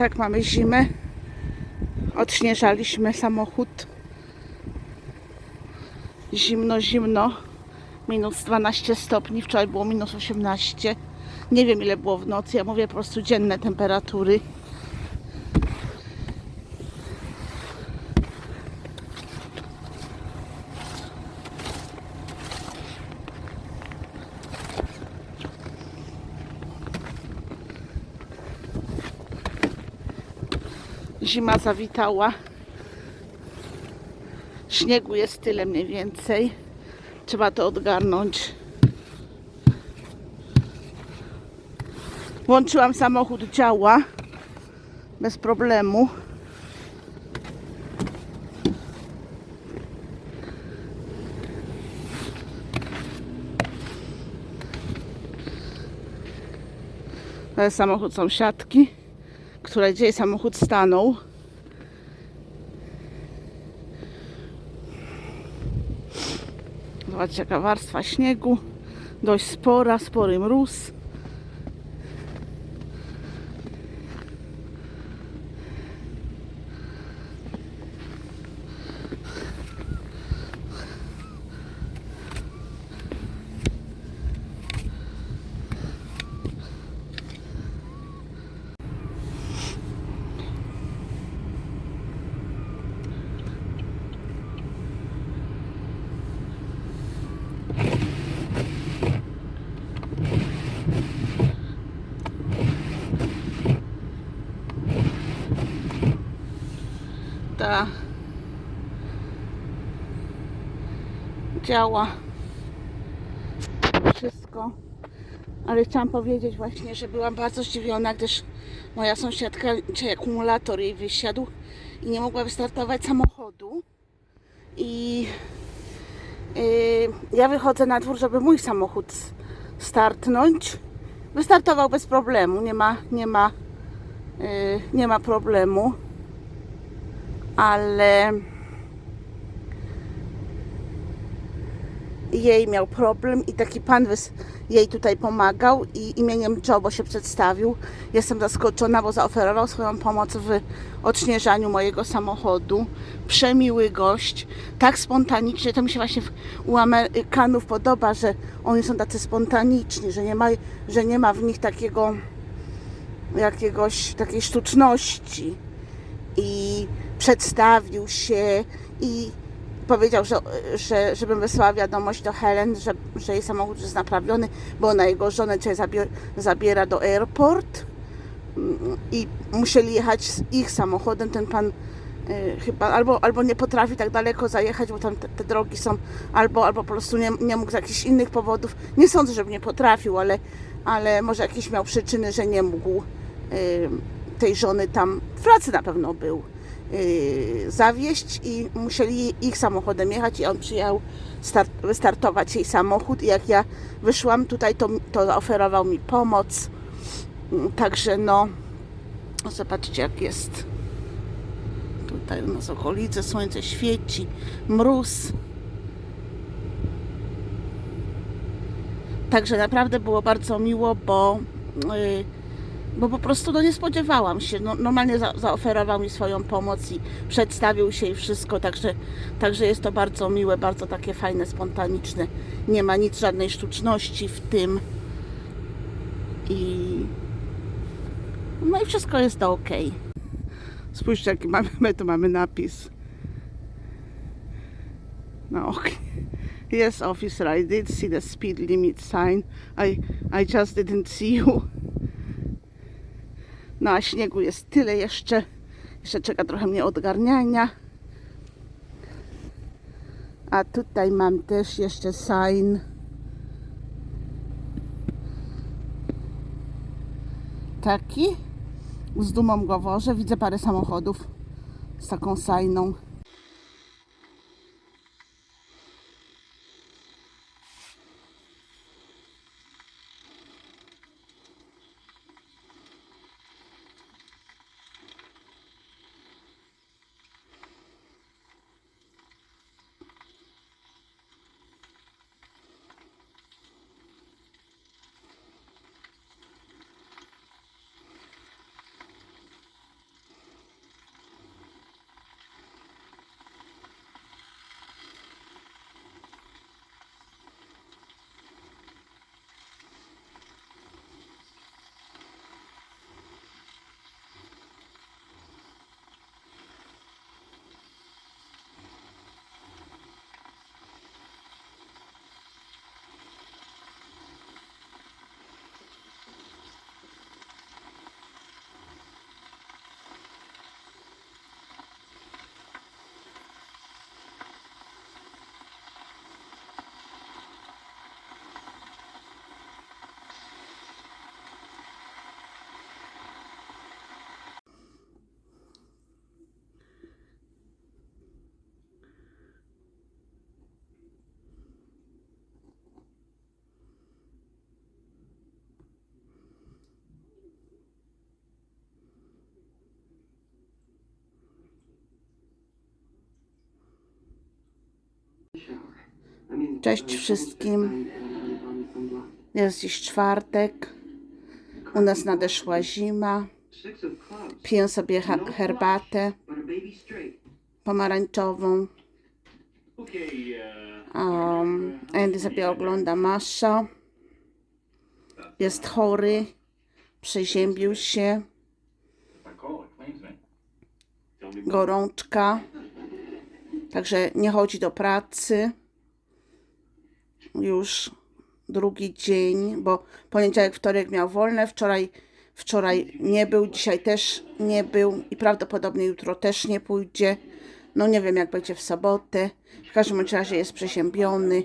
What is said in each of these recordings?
Tak, mamy zimę. Odśnieżaliśmy samochód. Zimno, zimno. Minus 12 stopni, wczoraj było minus 18. Nie wiem ile było w nocy, ja mówię po prostu dzienne temperatury. Zima zawitała. Śniegu jest tyle mniej więcej. Trzeba to odgarnąć. Włączyłam samochód, działa. Bez problemu. To jest samochód sąsiadki, która gdzie samochód stanął. Zobaczcie jaka warstwa śniegu. Dość spora, spory mróz. Działa wszystko. Ale chciałam powiedzieć właśnie, że byłam bardzo zdziwiona, gdyż moja sąsiadka, dzisiaj akumulator jej wysiadł i nie mogła wystartować samochodu. I yy, ja wychodzę na dwór, żeby mój samochód startnąć. Wystartował bez problemu, nie ma, nie ma, yy, nie ma problemu ale jej miał problem i taki pan jej tutaj pomagał i imieniem Jobo się przedstawił. Jestem zaskoczona, bo zaoferował swoją pomoc w odśnieżaniu mojego samochodu. Przemiły gość, tak spontanicznie, to mi się właśnie u Amerykanów podoba, że oni są tacy spontaniczni, że nie ma, że nie ma w nich takiego jakiegoś, takiej sztuczności i przedstawił się i powiedział, że, że żebym wysłała wiadomość do Helen, że, że jej samochód jest naprawiony, bo ona jego żonę zabie, zabiera do airport Mm, i musieli jechać z ich samochodem. Ten pan y, chyba albo, albo nie potrafi tak daleko zajechać, bo tam te, te drogi są, albo, albo po prostu nie, nie mógł z jakichś innych powodów. Nie sądzę, żeby nie potrafił, ale, ale może jakieś miał przyczyny, że nie mógł y, tej żony tam w pracy na pewno był zawieść i musieli ich samochodem jechać i on przyjechał start, wystartować jej samochód i jak ja wyszłam tutaj, to, to zaoferował mi pomoc. Mm, Także no, zobaczcie jak jest. Tutaj u nas okolice, słońce świeci, mróz. Także naprawdę było bardzo miło, bo yy, bo po prostu no nie spodziewałam się. No, normalnie za, zaoferował mi swoją pomoc i przedstawił się i wszystko, także, także jest to bardzo miłe, bardzo takie fajne, spontaniczne. Nie ma nic, żadnej sztuczności w tym. I no i wszystko jest to ok. Spójrzcie, jaki mamy, my tu mamy napis. No ok. Yes, officer, I did see the speed limit sign. I, I just didn't see you. No a śniegu jest tyle jeszcze. Jeszcze czeka trochę mnie odgarniania. A tutaj mam też jeszcze sign. Taki. Z dumą go wożę. Widzę parę samochodów z taką sajną. Cześć wszystkim. Jest dziś czwartek. U nas nadeszła zima. Piję sobie herbatę pomarańczową. Um, Andy sobie ogląda Masza. Jest chory. Przeziębił się. Gorączka. Także nie chodzi do pracy. Już drugi dzień, bo poniedziałek, wtorek miał wolne. Wczoraj, wczoraj nie był, dzisiaj też nie był i prawdopodobnie jutro też nie pójdzie. No nie wiem, jak będzie w sobotę. W każdym razie jest przeziębiony.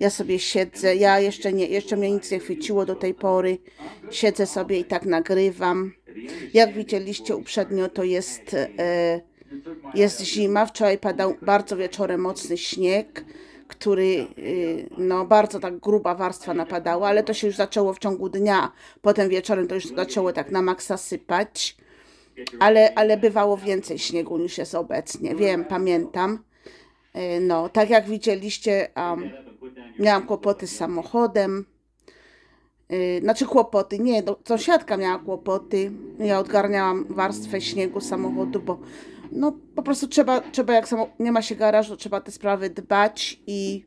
Ja sobie siedzę. Ja jeszcze nie, jeszcze mnie nic nie chwyciło do tej pory. Siedzę sobie i tak nagrywam. Jak widzieliście uprzednio, to jest, e, jest zima. Wczoraj padał bardzo wieczorem mocny śnieg, który, y, no bardzo tak gruba warstwa napadała, ale to się już zaczęło w ciągu dnia. Potem wieczorem to już zaczęło tak na maksa sypać. Ale, ale bywało więcej śniegu niż jest obecnie. Wiem, pamiętam. Y, No, tak jak widzieliście, um, miałam kłopoty z samochodem. Yy, znaczy kłopoty, nie, no, sąsiadka miała kłopoty. Ja odgarniałam warstwę śniegu samochodu, bo no po prostu trzeba, trzeba jak samo, nie ma się garażu, trzeba te sprawy dbać i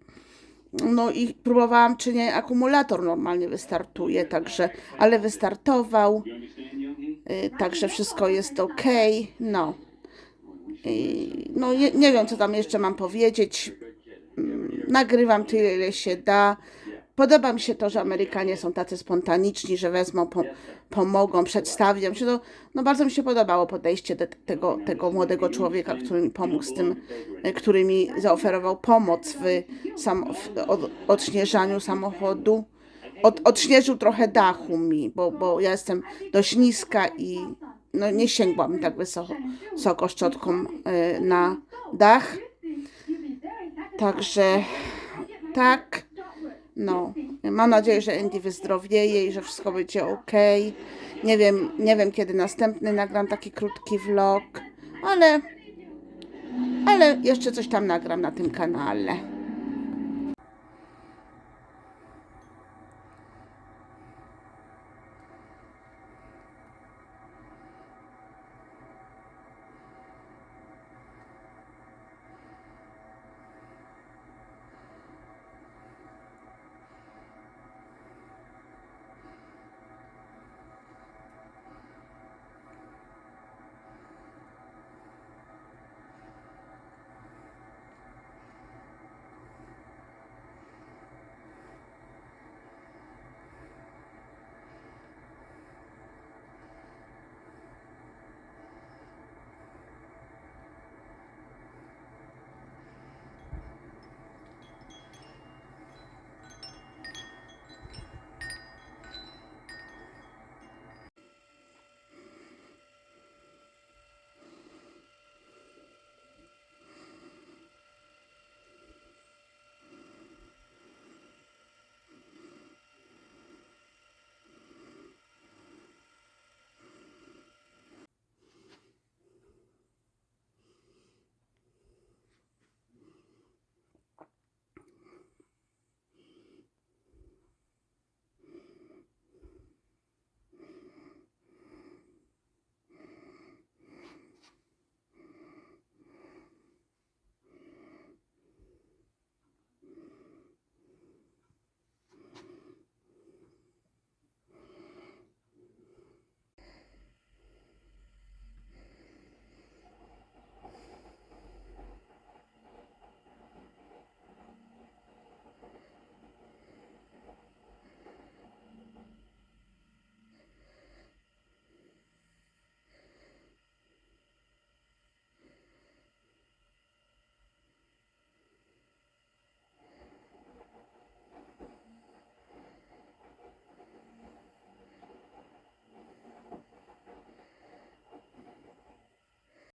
no i próbowałam, czy nie akumulator normalnie wystartuje, także, ale wystartował, yy, także wszystko jest ok, no. I, no nie, nie wiem, co tam jeszcze mam powiedzieć. Mm, Nagrywam tyle, ile się da. Podoba mi się to, że Amerykanie są tacy spontaniczni, że wezmą, po, pomogą, przedstawią się. No, no bardzo mi się podobało podejście do tego, tego młodego człowieka, który mi pomógł z tym, który mi zaoferował pomoc w, sam, w od, odśnieżaniu samochodu. Od, odśnieżył trochę dachu mi, bo, bo ja jestem dość niska i no, nie sięgłam tak wysoko, wysoko szczotką e, na dach. Także tak. No, mam nadzieję, że Andy wyzdrowieje i że wszystko będzie ok. Nie wiem, nie wiem kiedy następny nagram taki krótki vlog, ale, ale jeszcze coś tam nagram na tym kanale.